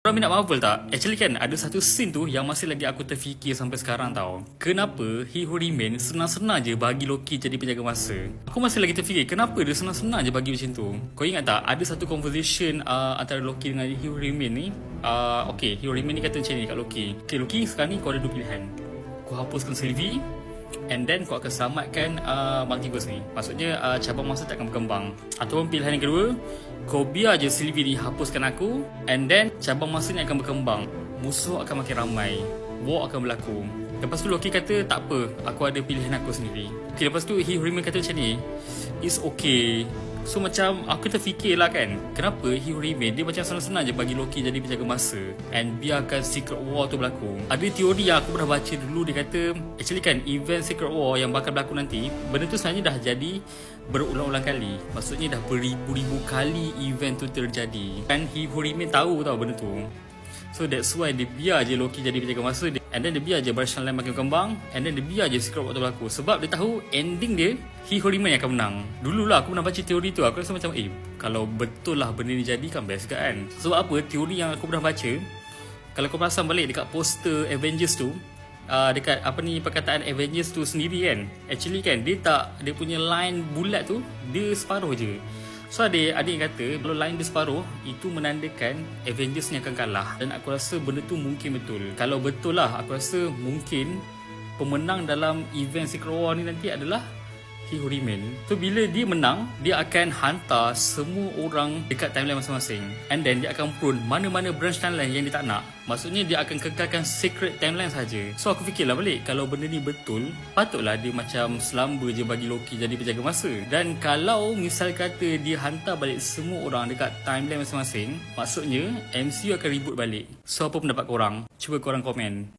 Korang minat Marvel tak? Actually kan ada satu scene tu yang masih lagi aku terfikir sampai sekarang tau. Kenapa He Who Remain senang-senang je bagi Loki jadi penjaga masa? Aku masih lagi terfikir kenapa dia senang-senang je bagi macam tu? Kau ingat tak ada satu conversation uh, antara Loki dengan He Who Remain ni? Uh, okay, He Who Remain ni kata macam ni kat Loki. Okay Loki sekarang ni kau ada dua pilihan. Kau hapuskan Sylvie And then kau akan selamatkan uh, multiverse ni Maksudnya uh, cabang masa tak akan berkembang. Ataupun pilihan yang kedua Kau biar je Sylvie ni hapuskan aku And then cabang masa ni akan berkembang. Musuh akan makin ramai. War akan berlaku. Lepas tu Loki kata tak apa Aku ada pilihan aku sendiri. Okay, Lepas tu He Remain kata macam ni It's okay So macam aku terfikir lah kan Kenapa He Remain dia macam senang-senang je bagi Loki jadi penjaga masa And biarkan Secret War tu berlaku. Ada teori yang aku pernah baca dulu Dia kata Actually kan event Secret War yang bakal berlaku nanti Benda tu sebenarnya dah jadi berulang-ulang kali. Maksudnya dah beribu-ribu kali event tu terjadi. Kan He Remain tahu tau benda tu So that's why dia biar je Loki jadi penjaga masa dia, And then dia biar je Barisan Line makin berkembang. And then dia biar je Secret War tu berlaku. Sebab dia tahu ending dia He Who Remain yang akan menang. Dululah aku pernah baca teori tu. Aku rasa macam eh Kalau betul lah benda ni jadi kan best kan? Sebab apa? Teori yang aku pernah baca Kalau kau perasan balik dekat poster Avengers tu uh, Dekat apa ni perkataan Avengers tu sendiri kan? Actually kan dia tak Dia punya line bulat tu Dia separuh je So ada yang kata kalau line dia separuh itu menandakan Avengers ni akan kalah dan aku rasa benda tu mungkin betul. Kalau betul lah aku rasa mungkin pemenang dalam event Secret War ni nanti adalah Remain. So bila dia menang, dia akan hantar semua orang dekat timeline masing-masing. And then dia akan prune mana-mana branch timeline yang dia tak nak. Maksudnya dia akan kekalkan secret timeline saja. So aku fikirlah balik kalau benda ni betul, patutlah dia macam selamba je bagi Loki jadi penjaga masa. Dan kalau misal kata dia hantar balik semua orang dekat timeline masing-masing, maksudnya MCU akan reboot balik. So apa pendapat korang? Cuba korang komen.